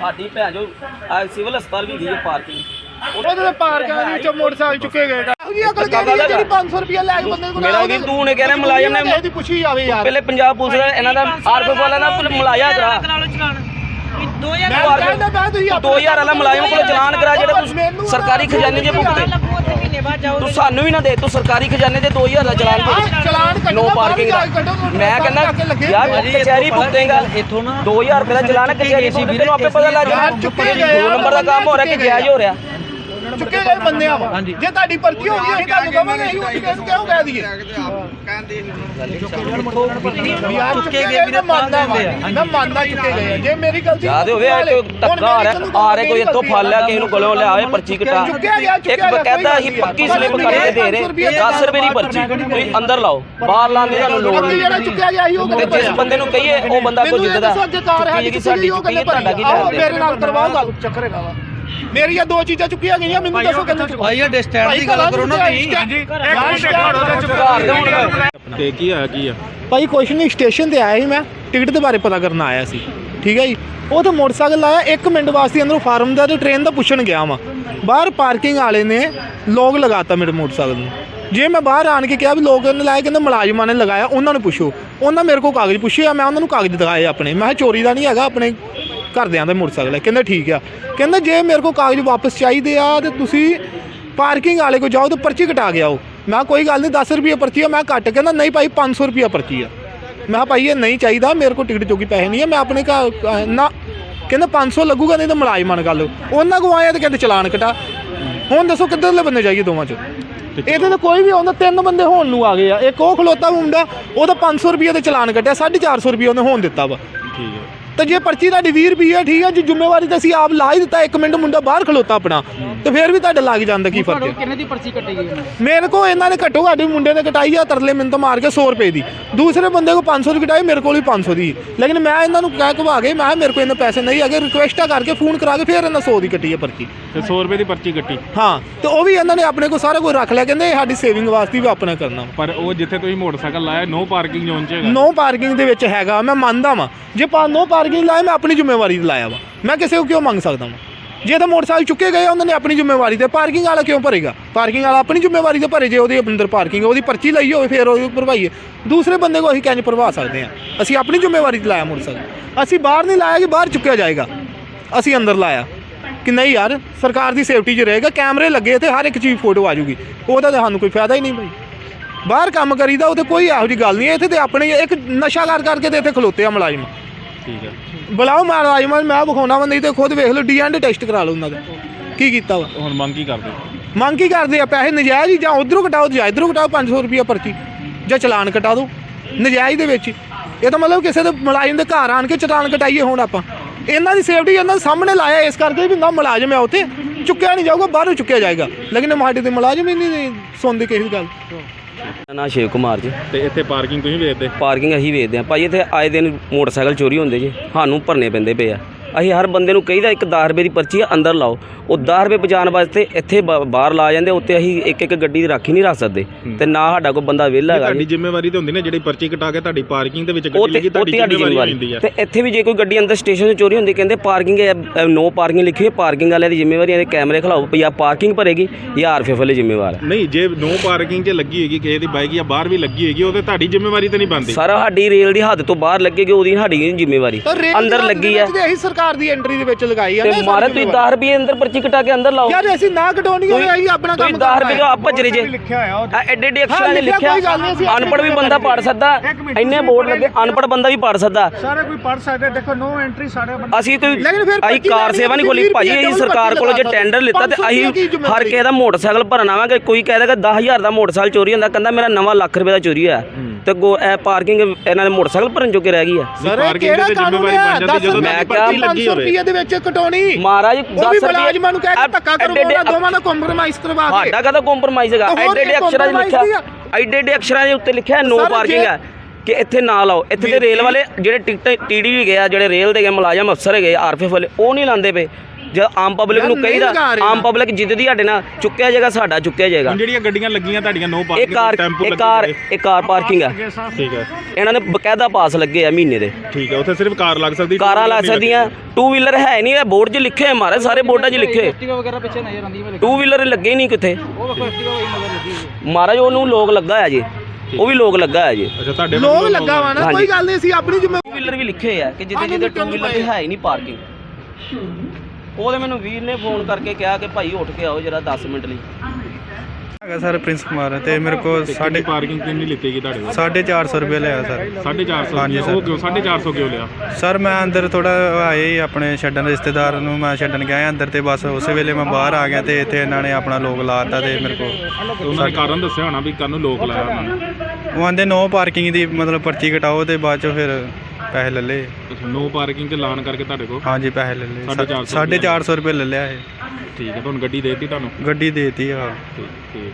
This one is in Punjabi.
ਸਾਡੀ ਭੈਣ ਜੋ ਆ ਸਿਵਲ ਹਸਪਤਾਲ ਵੀ ਗਈ ਹੈ ਪਾਰਕਿੰਗ ਉਹਦੇ ਤੇ ਪਾਰਕਾਂ ਦੇ ਵਿੱਚੋਂ ਮੋਟਰਸਾਈਕਲ ਚੁੱਕੇ ਗਏ। ਜੀ ਅਕਲ ਕਿਹੜੀ ਹੈ ਜਿਹੜੀ 500 ਰੁਪਏ ਲੈ ਕੇ ਬੰਦੇ ਕੋਲ? ਮੇਰਾ ਵੀ ਤੂੰ ਨੇ ਕਹਿਣਾ ਮੁਲਾਜ਼ਮ ਨੇ ਇਹਦੀ ਪੁੱਛੀ ਜਾਵੇ ਯਾਰ। ਪਹਿਲੇ ਪੰਜਾਬ ਪੁਲਿਸ ਦਾ ਇਹਨਾਂ ਦਾ ਆਰਫ ਵਾਲਾ ਨਾ ਪੁਲ ਮੁਲਾਜ਼ਾ ਕਰਾ। ਮੈਂ ਕਹਿੰਦਾ ਮੈਂ ਤੁਸੀਂ ਤੂੰ 2000 ਵਾਲਾ ਮੁਲਾਜ਼ਮ ਕੋਲ ਚਲਾਨ ਕਰਾ ਜਿਹੜਾ ਤੂੰ ਸਰਕਾਰੀ ਖਜ਼ਾਨੇ 'ਚ ਭੁਗਤੇ ਤੂੰ ਸਾਨੂੰ ਵੀ ਨਾ ਦੇ ਤੂੰ ਸਰਕਾਰੀ ਖਜ਼ਾਨੇ 'ਚ 2000 ਦਾ ਚਲਾਨ ਕੱਢੋ ਨੋ ਪਾਰਕਿੰਗ ਦਾ। ਮੈਂ ਕਹਿੰਦਾ ਯਾਰ ਕਚਹਿਰੀ ਭੁਗਤੇਗਾ। ਇੱਥੋਂ ਨਾ 2000 ਰੁਪਏ ਦਾ ਚਲਾਨ ਕਚਹਿਰੀ ਭੁਗਤੇ ਤੈਨੂੰ ਆਪੇ ਪਤਾ ਲੱਗ ਜਾਣਾ ਚੁੱਕੇ ਗਏ ਦੋ ਨੰਬਰ ਦਾ ਕੰਮ ਹੋ ਰਿਹਾ ਕਿ ਜਾਇਜ਼ ਹੋ ਰਿਹਾ। ਚੁੱਕੇ ਗਏ ਬੰਦੇ ਆ ਵਾ। ਜੇ ਤੁਹਾਡੀ ਭਰਤੀ ਹੋ ਗਈ ਅਸੀਂ ਤੁਹਾਨੂੰ ਕਵਾਂਗੇ ਅਸੀਂ ਉਹ ਕਿਸੇ ਨੂੰ ਕਿਉਂ ਕਹਿ ਦਈਏ? ਯਾਰ ਚੁੱਕੇ ਗਏ ਮੈਂ ਮੰਨਦਾ ਵਾ ਮੈਂ ਮੰਨਦਾ ਚੁੱਕੇ ਗਏ। ਆ। ਜੇ ਮੇਰੀ ਗਲਤੀ ਯਾਦ ਹੋਵੇ ਆ ਕੋਈ ਧੱਕਾ ਆ ਰਿਹਾ। ਆ ਰਿਹਾ ਕੋਈ ਇੱਥੋਂ ਫੜ ਲਿਆ ਕਿਸੇ ਨੂੰ ਗਲੋਂ ਲਿਆ ਹੋਏ ਪਰਚੀ ਕਟਾ। ਚੁੱਕਿਆ ਗਿਆ, ਇੱਕ ਚੁੱਕਿਆ ਗਿਆ, ਬਕਾਇਦਾ ਕੋਈ ਹੀ ਗੱਲ ਪੱਕੀ ਨਹੀਂ। ਸਲਿੱਪ ਕਰਕੇ ਦੇ ਰਹੇ। 10 ਰੁਪਏ ਦੀ ਪਰਚੀ ਤੁਸੀਂ ਅੰਦਰ ਲਾਓ। ਬਾਹਰ ਲਾਉਣ ਦੀ ਤੁਹਾਨੂੰ ਲੋੜ ਬੰਦੇ ਜਿਹੜਾ ਨਹੀਂ ਚੁੱਕਿਆ ਗਿਆ ਸੀ ਉਹ ਤੇ ਜਿਸ ਬੰਦੇ ਨੂੰ ਕਹੀਏ ਉਹ ਬੰਦਾ ਕੋਈ ਮੈਨੂੰ ਇਹ ਜਿੱਤਦਾ ਦੱਸੋ ਅੱਗੇ ਕਾਰ ਹੈ ਚੁੱਕੀ ਸਾਡੀ ਉਹ ਚੁੱਕੀ ਕਹਿੰਦੇ ਤੁਹਾਡਾ ਕੀ ਆਓ ਲੈਂਦੇ ਮੇਰੇ ਨਾਲ ਕਰਵਾਓ ਗੱਲ। ਚੱਕਰ ਹੈਗਾ ਵਾ ਮੇਰੀਆਂ ਦੋ ਚੀਜ਼ਾਂ ਚੁੱਕੀਆਂ ਗਈਆਂ ਮੈਨੂੰ ਦੱਸੋ ਕਿੰਨੇ ਚੁੱਕੀਆਂ? ਭਾਈ ਇਹ ਡਿਸਟੈਂਸ ਦੀ ਗੱਲ ਕਰੋ ਨਾ ਤੁਸੀਂ। ਹਾਂਜੀ। ਘਰ ਦੇ ਹੁਣ ਤੇ ਕੀ ਆ ਕੀ ਆ? ਭਾਈ ਕੁਛ ਨਹੀਂ ਸਟੇਸ਼ਨ ਤੇ ਆਇਆ ਸੀ ਮੈਂ ਟਿਕਟ ਦੇ ਬਾਰੇ ਪਤਾ ਕਰਨ ਆਇਆ ਸੀ। ਠੀਕ ਹੈ ਜੀ? ਉਹ ਤਾਂ ਮੋਟਰਸਾਈਕਲ ਆਇਆ 1 ਮਿੰਟ ਵਾਸਤੇ ਅੰਦਰੋਂ ਫਾਰਮ ਦਾ ਤੇ ਟ੍ਰੇਨ ਦਾ ਪੁੱਛਣ ਗਿਆ ਵਾਂ। ਬਾਹਰ ਪਾਰਕਿੰਗ ਵਾਲੇ ਨੇ ਲੋਕ ਲਗਾਤਾ ਮੇਰੇ ਮੋਟਰਸਾਈਕਲ ਨੂੰ। ਜੇ ਮੈਂ ਬਾਹਰ ਆਣ ਕੇ ਕਿਹਾ ਵੀ ਲੋਕ ਨੇ ਲਾਇਆ ਕਹਿੰਦੇ ਮੁਲਾਜ਼ਮਾਂ ਨੇ ਲਗਾਇਆ ਉਹਨਾਂ ਨੂੰ ਪੁੱਛੋ। ਉਹਨਾਂ ਮੇਰੇ ਕੋਲ ਕਾਗਜ਼ ਪੁੱਛਿਆ ਮੈਂ ਉਹਨਾਂ ਨੂੰ ਕਾਗਜ਼ ਦਿਖਾਏ ਆਪਣੇ। ਮੈਂ ਕਿਹਾ ਚੋਰੀ ਦਾ ਨਹੀਂ ਹੈਗਾ ਆਪਣੇ। ਘਰਦਿਆਂ ਦਾ ਮੋਟਰਸਾਈਕਲ ਹੈ। ਕਹਿੰਦੇ ਠੀਕ ਆ। ਕਹਿੰਦਾ ਜੇ ਮੇਰੇ ਕੋਲ ਕਾਗਜ਼ ਵਾਪਸ ਚਾਹੀਦੇ ਆ ਤੇ ਤੁਸੀਂ ਪਾਰਕਿੰਗ ਵਾਲੇ ਕੋਲ ਜਾਓ ਤੇ ਪਰਚੀ ਕਟਾ ਕੇ ਆਓ। ਮੈਂ ਕਿਹਾ, ਕੋਈ ਗੱਲ ਨਹੀਂ 10 ਰੁਪਏ ਪਰਚੀ ਆ। ਮੈਂ ਕੱਟ ਕਹਿੰਦਾ, ਨਹੀਂ ਭਾਈ 500 ਰੁਪਏ ਪਰਚੀ ਆ। ਮੈਂ ਕਿਹਾ, ਭਾਈ, ਇਹ ਨਹੀਂ ਚਾਹੀਦਾ। ਮੇਰੇ ਕੋਲ ਟਿਕਟ ਚੋਕੀ ਪੈਸੇ ਨਹੀਂ ਆ। ਮੈਂ ਆਪਣੇ ਘਰ ਨਾ। ਕਹਿੰਦਾ 500 ਲੱਗੂਗਾ, ਨਹੀਂ ਤਾਂ ਮੁਲਾਜ਼ਮਾਂ ਨਾਲ ਗੱਲ। ਉਹਨਾਂ ਕੋ ਆਇਆ ਤੇ ਕਹਿੰਦੇ, ਚਲਾਨ ਕਟਾ। ਹੁਣ ਦੱਸੋ ਕਿੱਧਰਲੇ ਬੰਦੇ ਜਾਈਏ ਦੋਵਾਂ ਚ? ਇਹਦੇ ਤਾਂ ਕੋਈ ਵੀ ਆਉਂਦਾ, ਤਿੰਨ ਬੰਦੇ ਹੋਣ ਨੂੰ ਆ ਗਏ ਆ। ਇੱਕ ਉਹ ਖਲੋਤਾ ਮੁੰਡਾ, ਉਹਦਾ 500 ਰੁਪਏ ਤੇ ਚਲਾਨ ਕੱਟਿਆ। 450 ਰੁਪਏ ਉਹਨੇ ਹੋਣ ਦਿੱਤਾ ਵਾ। ਠੀਕ ਹੈ। ਤੇ ਜੇ ਪਰਚੀ ਤੁਹਾਡੀ 20 ਰੁਪਏ ਠੀਕ ਹੈ ਜੀ ਜ਼ਿੰਮੇਵਾਰੀ ਤਾਂ ਅਸੀਂ ਆਪ ਲਾ ਹੀ ਦਿੱਤਾ ਇੱਕ ਮਿੰਟ ਮੁੰਡਾ ਬਾਹਰ ਖਲੋਤਾ ਆਪਣਾ ਤੇ ਫਿਰ ਵੀ ਤੁਹਾਡੇ ਲੱਗ ਜਾਂਦਾ ਕੀ ਫ਼ਰਕ ਹੈ? ਕਿੰਨੇ ਦੀ ਪਰਚੀ ਕੱਟੀ ਗਈ ਮੇਰੇ ਕੋ ਇਹਨਾਂ ਨੇ ਘੱਟੋ ਘੱਟ ਮੁੰਡੇ ਨੇ ਕਟਾਈ ਆ ਤਰਲੇ ਮੈਨੂੰ ਤਾਂ ਮਾਰ ਕੇ 100 ਰੁਪਏ ਦੀ। ਦੂਸਰੇ ਬੰਦੇ ਕੋ 500 ਦੀ ਕਟਾਈ ਮੇਰੇ ਕੋਲ ਵੀ 500 ਦੀ। ਲੇਕਿਨ ਮੈਂ ਇਹਨਾਂ ਨੂੰ ਕਹਿ ਕਵਾ ਕੇ ਮੈਂ ਮੇਰੇ ਕੋਲ ਇੰਨੇ ਪੈਸੇ ਨਹੀਂ ਹੈਗੇ ਰਿਕੁਐਸਟਾ ਕਰਕੇ ਫੋਨ ਕਰਾ ਕੇ ਫਿਰ ਇਹਨਾਂ 100 ਦੀ ਕੱਟੀ ਹੈ ਪਰਚੀ। ਤੇ 100 ਰੁਪਏ ਦੀ ਪਰਚੀ ਕੱਟੀ। ਹਾਂ ਤੇ ਉਹ ਵੀ ਇਹਨਾਂ ਨੇ ਆਪਣੇ ਕੋਲ ਸਾਰਾ ਕੁਝ ਰੱਖ ਲਿਆ ਕਹਿੰਦੇ ਸਾਡੀ ਸੇਵਿੰਗ ਵਾਸਤੇ ਵੀ ਆਪਣਾ ਕਰਨਾ। ਪਰ ਉਹ ਜਿੱਥੇ ਤੁਸੀਂ ਮੋਟਰਸਾਈਕਲ ਲਾਇਆ ਨੋ ਪਾਰਕਿੰਗ ਜ਼ੋਨ 'ਚ ਹੈਗਾ। ਨੋ ਪਾਰਕਿੰਗ ਦੇ ਵਿੱਚ ਹੈਗਾ ਮੈਂ ਮੰਨਦਾ ਵਾਂ। ਜੇ ਪਾ ਨੋ ਪਾਰਕਿੰਗ ਲਾਇਆ ਮੈਂ ਆਪਣੀ ਜ਼ਿੰਮੇਵਾਰੀ ਤੇ ਲਾਇਆ ਵਾ। ਮੈਂ ਕਿਸੇ ਨੂੰ ਕਿਉਂ ਮੰਗ ਸਕਦਾ ਵਾਂ? ਜੇ ਤਾਂ ਮੋਟਰਸਾਈਕਲ ਚੁੱਕੇ ਗਏ ਉਹਨਾਂ ਨੇ ਆਪਣੀ ਜ਼ਿੰਮੇਵਾਰੀ ਤੇ ਪਾਰਕਿੰਗ ਵਾਲਾ ਕਿਉਂ ਭਰੇਗਾ? ਪਾਰਕਿੰਗ ਵਾਲਾ ਆਪਣੀ ਜ਼ਿੰਮੇਵਾਰੀ ਤੇ ਭਰੇ, ਜੇ ਉਹਦੇ ਅੰਦਰ ਪਾਰਕਿੰਗ ਉਹਦੀ ਪਰਚੀ ਲਈ ਹੋਵੇ, ਫਿਰ ਉਹ ਭਰਵਾਈਏ। ਦੂਸਰੇ ਬੰਦੇ ਕੋ ਅਸੀਂ ਕਿੰਜ ਭਰਵਾ ਸਕਦੇ ਹਾਂ ਅਸੀਂ ਆਪਣੀ ਜ਼ਿੰਮੇਵਾਰੀ ਤੇ ਲਾਇਆ ਮੋਟਰਸਾਈਕਲ। ਅਸੀਂ ਬਾਹਰ ਨਹੀਂ ਲਾਇਆ ਕਿ ਬਾਹਰ ਚੁੱਕਿਆ ਜਾਏਗਾ। ਅਸੀਂ ਅੰਦਰ ਲਾਇਆ। ਕਿ ਨਹੀਂ ਯਾਰ, ਸਰਕਾਰ ਦੀ ਸੇਫਟੀ 'ਚ ਰਹੇਗਾ, ਕੈਮਰੇ ਲੱਗੇ ਤੇ ਹਰ ਇੱਕ ਚੀਜ਼ ਫੋਟੋ ਆ ਜੂਗੀ। ਉਹਦਾ ਤਾਂ ਸਾਨੂੰ ਕੋਈ ਫਾਇਦਾ ਹੀ ਨਹੀਂ ਭਾਈ ਬਾਹਰ ਕੰਮ ਕਰੀਦਾ, ਉਹ ਤੇ ਕੋਈ ਇਹੋ ਜਿਹੀ ਗੱਲ ਨਹੀਂ ਇੱਥੇ ਤੇ ਆਪਣੇ ਇੱਕ ਨਸ਼ਾ ਕਰ ਕਰਕੇ ਤੇ ਇੱਥੇ ਖਲੋਤੇ ਆ ਮੁਲਾਜ਼ਮ। ਠੀਕ ਹੈ ਬੁਲਾਓ ਮੁਲਾਜ਼ਮਾਂ ਨੂੰ ਮੈਂ ਵਿਖਾਉਣਾ ਵਾ ਨਹੀਂ ਤੇ ਖੁਦ ਵੇਖ ਲਓ ਡੀਐਨਡੀ ਟੈਸਟ ਕਰਾ ਲਓ ਉਹਨਾਂ ਦਾ। ਕੀ ਕੀਤਾ ਵਾ? ਹੁਣ ਮੰਗ ਕੀ ਕਰਦੇ? ਮੰਗ ਕੀ ਕਰਦੇ ਆ? ਪੈਸੇ ਨਜਾਇਜ਼ ਹੀ ਜਾਂ ਉਧਰੋਂ ਕਟਾਓ ਜਾਂ ਇਧਰੋਂ ਕਟਾਓ 500 ਰੁਪਏ ਪਰਚੀ ਜਾਂ ਚਲਾਨ ਕਟਾ ਦਿਓ ਨਜਾਇਜ਼ ਦੇ ਵਿੱਚ। ਇਹ ਤਾਂ ਮਤਲਬ ਕਿਸੇ ਦੇ ਮੁਲਾਜ਼ਮ ਦੇ ਘਰ ਆਣ ਕੇ ਚਲਾਨ ਕਟਾਈਏ ਹੁਣ ਆਪਾਂ। ਇਹਨਾਂ ਦੀ ਸੇਫਟੀ ਇਹਨਾਂ ਦੇ ਸਾਹਮਣੇ ਲਾਇਆ ਇਸ ਕਰਕੇ ਵੀ ਨਾ ਮੁਲਾਜ਼ਮ ਹੈ ਉੱਥੇ। ਚੁੱਕਿਆ ਨਹੀਂ ਜਾਊਗਾ ਬਾਹਰੋਂ ਚੁੱਕਿਆ ਜਾਏਗਾ। ਲੇਕਿਨ ਸਾਡੇ ਤੇ ਮੁਲਾਜ਼ਮ ਹੀ ਨਹੀਂ ਸੁਣਦੇ ਕਿਸੇ ਦੀ ਗੱਲ। ਮੇਰਾ ਨਾਂ ਸ਼ਿਵ ਕੁਮਾਰ ਜੀ। ਤੇ ਇੱਥੇ ਪਾਰਕਿੰਗ ਤੁਸੀਂ ਵੇਚਦੇ ਪਾਰਕਿੰਗ ਅਸੀਂ ਵੇਚਦੇ ਆ ਭਾਈ ਇੱਥੇ ਆਏ ਦਿਨ ਮੋਟਰਸਾਈਕਲ ਚੋਰੀ ਹੁੰਦੇ ਜੀ। ਸਾਨੂੰ ਭਰਨੇ ਪੈਂਦੇ ਪਏ ਆ। ਅਸੀਂ ਹਰ ਬੰਦੇ ਨੂੰ ਕਹੀਦਾ ਇੱਕ 10 ਰੁਪਏ ਦੀ ਪਰਚੀ ਆ ਅੰਦਰ ਲਾਓ। ਉਹ 10 ਰੁਪਏ ਬਚਾਉਣ ਵਾਸਤੇ ਇੱਥੇ ਬ- ਬਾਹਰ ਲਾ ਜਾਂਦੇ ਉੱਤੇ ਅਸੀਂ ਇੱਕ ਇੱਕ ਗੱਡੀ ਦੀ ਰਾਖੀ ਨਹੀਂ ਰੱਖ ਸਕਦੇ। ਤੇ ਨਾ ਸਾਡਾ ਕੋਈ ਬੰਦਾ ਵਿਹਲਾ ਹੈਗਾ ਤੁਹਾਡੀ ਜੀ। ਜ਼ਿੰਮੇਵਾਰੀ ਤੇ ਹੁੰਦੀ ਨਾ ਜਿਹੜੀ ਪਰਚੀ ਕਟਾ ਕੇ ਤੁਹਾਡੀ ਪਾਰਕਿੰਗ ਦੇ ਵਿੱਚ ਉਹ ਗੱਡੀ ਤੇ ਲੱਗੀ ਉਹ ਤੁਹਾਡੀ ਤੇ ਸਾਡੀ ਜ਼ਿੰਮੇਵਾਰੀ ਹੋ ਜਾਂਦੀ ਜ਼ਿੰਮੇਵਾਰੀ ਆ। ਤੇ ਇੱਥੇ ਵੀ ਜੇ ਕੋਈ ਗੱਡੀ ਅੰਦਰ ਸਟੇਸ਼ਨ 'ਤੇ ਚੋਰੀ ਹੁੰਦੀ ਕਹਿੰਦੇ ਪਾਰਕਿੰਗ ਹੈ ਨੋ ਪਾਰਕਿੰਗ ਲਿਖੀ ਹੋਈ ਪਾਰਕਿੰਗ ਵਾਲਿਆਂ ਦੀ ਜ਼ਿੰਮੇਵਾਰੀ ਹੈ ਕੈਮਰੇ ਖਲਾਓ ਆ ਪਾਰਕਿੰਗ ਭਰੇਗੀ ਜਾਂ ਆਰਫੇ ਵਾਲੇ ਜ਼ਿੰਮੇਵਾਰ ਹੈ ਨਹੀਂ ਜੇ ਨੋ ਪਾਰਕਿੰਗ 'ਚ ਲੱਗੀ ਹੋਏਗੀ ਕਿਸੇ ਦੀ ਬਾਈਕ ਜਾਂ ਬਾਹਰ ਵੀ ਲੱਗੀ ਹੋਏਗੀ ਉਹ ਤੇ ਤੁਹਾਡੀ ਜ਼ਿੰਮੇਵਾਰੀ ਤੇ ਨਹੀਂ ਬਣਦੀ। ਸਾਰਾ ਸਾਡੀ ਰੇਲ ਦੀ ਹੱਦ ਤੋਂ ਬਾਹਰ ਲੱਗੇਗੀ ਉਹਦੀ ਸਾਡੀ ਨਹੀਂ ਜ਼ਿੰਮੇਵਾਰੀ ਅੰਦਰ ਲੱਗੀ ਹੈ ਸਰਕਾਰ ਦੀ ਐਂਟਰੀ ਦੇ ਵਿੱਚ ਲਗਾਈ ਆ। ਤੇ ਨਾ ਮਾਰੇ ਤੁਸੀਂ 10 ਰੁਪਏ ਅੰਦਰ ਪਰਚੀ ਕਟਾ ਕੇ ਅੰਦਰ ਲਾਓ। ਯਾਰ ਅਸੀਂ ਨਾ ਕਟਾਉਣੀ ਹੋਵੇ ਅਸੀਂ ਆਪਣਾ ਤੁਸੀਂ ਕੰਮ 10 ਰੁਪਏ ਜੋ ਆਪ ਭੱਜ ਰਹੇ ਜੇ। ਲਿਖਿਆ ਹੋਇਆ ਉਹ ਆ ਐਡੇ ਐਡੇ ਅਕਸ਼ਰਾਂ ਹਾਂ, ਨੇ ਲਿਖਿਆ ਲਿਖਿਆ। ਕੋਈ ਗੱਲ ਨਹੀਂ, ਅਸੀਂ ਆਪਣੀ ਅਨਪੜ੍ਹ ਵੀ ਬੰਦਾ ਪੜ ਸਕਦਾ। ਇੰਨੇ ਬੋਰਡ ਲੱਗੇ ਅਨਪੜ੍ਹ ਬੰਦਾ ਵੀ ਪੜ ਸਕਦਾ। ਸਾਰੇ ਕੋਈ ਪੜ ਸਕਦੇ ਦੇਖੋ ਨੋ ਐਂਟਰੀ ਸਾਰੇ ਅਸੀਂ ਕੋਈ ਲੇਕਿਨ ਫਿਰ ਅਸੀਂ ਪਰਚੀ ਕਾਰ ਲੈਣੀ ਸੇਵਾ ਨਹੀਂ ਹੈ, ਖੋਲੀ। ਭਾਜੀ ਅਸੀਂ ਸਰਕਾਰ ਕੋਲੋਂ ਜੇ ਟੈਂਡਰ ਲਿੱਤਾ ਤੇ ਅਸੀਂ ਦੀ ਹਰ ਕਿਸੇ ਦਾ ਮੋਟਰਸਾਈਕਲ ਭਰਨ ਆਵਾਂਗੇ ਕੋਈ ਕਹੇਗਾ 10000 ਦਾ ਮੋਟਰਸਾਈਕਲ ਚੋਰੀ ਹੁੰਦਾ ਕਹਿੰਦਾ ਮੇਰਾ ਨਵਾਂ ਲੱਖ ਰੁਪਏ ਦਾ ਚੋਰੀ ਹੋਇਆ। ਤੇ ਗੋ ਇਹ ਪਾਰਕਿੰਗ ਇਹਨਾਂ ਦੇ ਮੋਟਰਸਾਈਕਲ ਭਰਨ ਜੋਗੇ ਰਹਿ ਗਈ ਆ ਸਰ ਕਿਹੜਾ ਕਾਨੂੰਨ ਜ਼ਿੰਮੇਵਾਰੀ ਹੈ? ਬਣ ਜਾਂਦੀ ਜਦੋਂ ਮੈਂ ਕਿਹਾ ਲੱਗੀ 500 ਹੋਵੇ ਰੁਪਏ ਦੇ ਵਿੱਚ ਕਟਾਉਣੀ। ਮਹਾਰਾਜ ਉਹ 10 ਵੀ ਰੁਪਏ ਮੁਲਾਜ਼ਮਾਂ ਨੂੰ ਕਹਿ ਕੇ ਧੱਕਾ ਕਰੋ ਐਡੇ- ਉਹਨਾਂ ਦੋਵਾਂ ਦਾ ਕੰਪਰੋਮਾਈਜ਼ ਕਰਵਾ ਕੇ ਸਾਡਾ ਕਦਾ ਕੰਪਰਮਾਈਜ਼ ਹੈਗਾ? ਤੇ ਹੋਰ ਐਡੇ ਐਡੇ ਅਕਸ਼ਰਾਂ 'ਚ compromise ਲਿਖਿਆ ਐਡੇ ਐਡੇ ਅਕਸ਼ਰਾਂ ਦੇ ਉੱਤੇ ਲਿਖਿਆ ਨੋ ਪਾਰਕਿੰਗ ਜੇ- ਹੈ ਕਿ ਇੱਥੇ ਨਾ ਲਾਓ। ਇੱਥੇ ਦੇ ਰੇਲ ਵਾਲੇ ਜਿਹੜੇ ਟਿਕਟ ਟੀਡੀ ਵੀ ਗਿਆ ਜਿਹੜੇ ਰੇਲ ਦੇ ਗਏ ਮੁਲਾਜ਼ਮ ਅਫਸਰ ਹੈਗੇ ਆਰਪੀਐਫ ਵਾਲੇ ਉਹ ਨਹੀਂ ਲਾਉਂਦੇ ਪਏ। ਜੇ ਆਮ ਪਬਲਿਕ ਨੂੰ ਕਹੀਦਾ ਆਮ। ਪਬਲਿਕ ਜਿੱਦ ਦੀ ਸਾਡੇ ਨਾਲ ਚੁੱਕਿਆ ਜਾਏਗਾ ਸਾਡਾ ਚੁੱਕਿਆ ਜਾਏਗਾ। ਜਿਹੜੀਆਂ ਗੱਡੀਆਂ ਲੱਗੀਆਂ ਤੁਹਾਡੀਆਂ ਨੋ ਇਹ ਪਾਰਕਿੰਗ ਕਾਰ ਟੈਂਪੂ ਇਹ ਲੱਗੇ ਕਾਰ ਜਿਹੜੇ। ਇਹ ਕਾਰ ਪਾਰਕਿੰਗ ਆ। ਠੀਕ ਹੈ। ਇਹਨਾਂ ਨੇ ਬਕਾਇਦਾ ਪਾਸ ਲੱਗੇ ਆ ਮਹੀਨੇ ਦੇ। ਠੀਕ ਹੈ ਉੱਥੇ ਸਿਰਫ ਕਾਰ ਲੱਗ ਸਕਦੀ ਕਾਰਾਂ ਲੱਗ ਸਕਦੀਆਂ ਟੂ ਵੀਲਰ ਹੈ ਨਹੀਂ ਇਹ ਬੋਰਡ 'ਚ ਲਿਖੇ ਆ ਮਾਰੇ ਸਾਰੇ ਬੋਰਡਾਂ 'ਚ ਲਿਖੇ। ਐਕਟਿਵਾ ਵਗੈਰਾ ਪਿੱਛੇ ਨਜ਼ਰ ਆਉਂਦੀ ਮੈਂ ਟੂ ਵੀਲਰ ਲੱਗੇ ਹੀ ਨਹੀਂ ਕਿੱਥੇ। ਉਹ ਵੇਖੋ ਐਕਟਿਵਾ ਵਈ ਨਜ਼ਰ ਲੱਗੀ ਹੋਈ ਹੈ। ਮਹਾਰਾਜ ਉਹਨੂੰ ਲੋਕ ਲੱਗਾ ਆ ਜੀ। ਉਹ ਵੀ ਲੋਕ ਲੱਗਾ ਆ ਜੀ। ਅੱਛਾ ਤੁਹਾਡੇ ਲੋਕ ਲੱਗਾ ਵਾ ਨਾ। ਕੋਈ ਗੱਲ ਨਹੀਂ ਸੀ ਆਪਣੀ ਜਿੰਮੇ ਟੂ ਵੀਲਰ ਵੀ ਲਿਖੇ ਆ ਕਿ ਜਿੱਦੇ ਜਿੱਦੇ ਟੂ ਵੀਲਰ ਹੈ ਹੀ ਨਹੀਂ ਪਾਰਕਿੰਗ ਉਹਦੇ ਮੈਨੂੰ ਵੀਰ ਨੇ ਫੋਨ ਕਰਕੇ ਕਿਹਾ ਕਿ ਭਾਈ ਉੱਠ ਕੇ ਆਓ ਜਰਾ 10 ਮਿੰਟ ਲਈ। ਹੈਗਾ ਸਰ ਪ੍ਰਿੰਸ ਕੁਮਾਰ ਤੇ ਮੇਰੇ ਕੋਲ ਸਾਡੀ ਪਾਰਕਿੰਗ ਕਿੰਨੀ ਲਿੱਤੇਗੀ ਤੁਹਾਡੇ ਕੋਲ? ਸਾਢੇ ਚਾਰ ਸੌ ਰੁਪਏ ਲਿਆ ਸਰ। 450 ਹਾਂਜੀ ਸਰ। ਉਹ ਕਿਉਂ 450 ਕਿਉਂ ਲਿਆ? ਸਰ ਮੈਂ ਅੰਦਰ ਥੋੜਾ ਆਏ ਆਪਣੇ ਛੱਡਣ ਰਿਸ਼ਤੇਦਾਰ ਨੂੰ ਮੈਂ ਛੱਡਣ ਗਿਆ ਅੰਦਰ ਤੇ ਬਸ ਉਸੇ ਵੇਲੇ ਮੈਂ ਬਾਹਰ ਆ ਗਿਆ ਤੇ ਇੱਥੇ ਇਹਨਾਂ ਨੇ ਆਪਣਾ ਲੋਕ ਲਾਤਾ ਤੇ ਮੇਰੇ ਕੋਲ। ਉਹਨਾਂ ਨੇ ਕਾਰਨ ਦੱਸਿਆ ਹੋਣਾ ਵੀ ਕਾਨੂੰ ਲੋਕ ਲਾਇਆ ਉਹਨਾਂ ਨੇ ਉਹ ਆਂਦੇ ਨੋ ਪਾਰਕਿੰਗ ਦੀ ਮਤਲਬ ਪਰਚੀ ਕਟਾਓ ਤੇ ਬਾਅਦ ਚੋਂ ਫਿਰ ਪੈਸੇ ਲੈ ਲਏ। ਨੋ ਪਾਰਕਿੰਗ ਤੇ ਲਾਣ ਕਰਕੇ ਤੁਹਾਡੇ ਕੋਲ? ਹਾਂਜੀ ਪੈਸੇ ਲੈ ਲਏ। ਸਾਢੇ ਚਾਰ ਸੌ ਸਾਢੇ ਚਾਰ ਸੌ ਰੁਪਏ ਲੈ ਲਿਆ ਇਹ। ਠੀਕ ਹੈ ਤੁਹਾਨੂੰ ਗੱਡੀ ਦੇਤੀ ਤੁਹਾਨੂੰ? ਗੱਡੀ ਦੇਤੀ ਆ ਠੀਕ ਠੀਕ।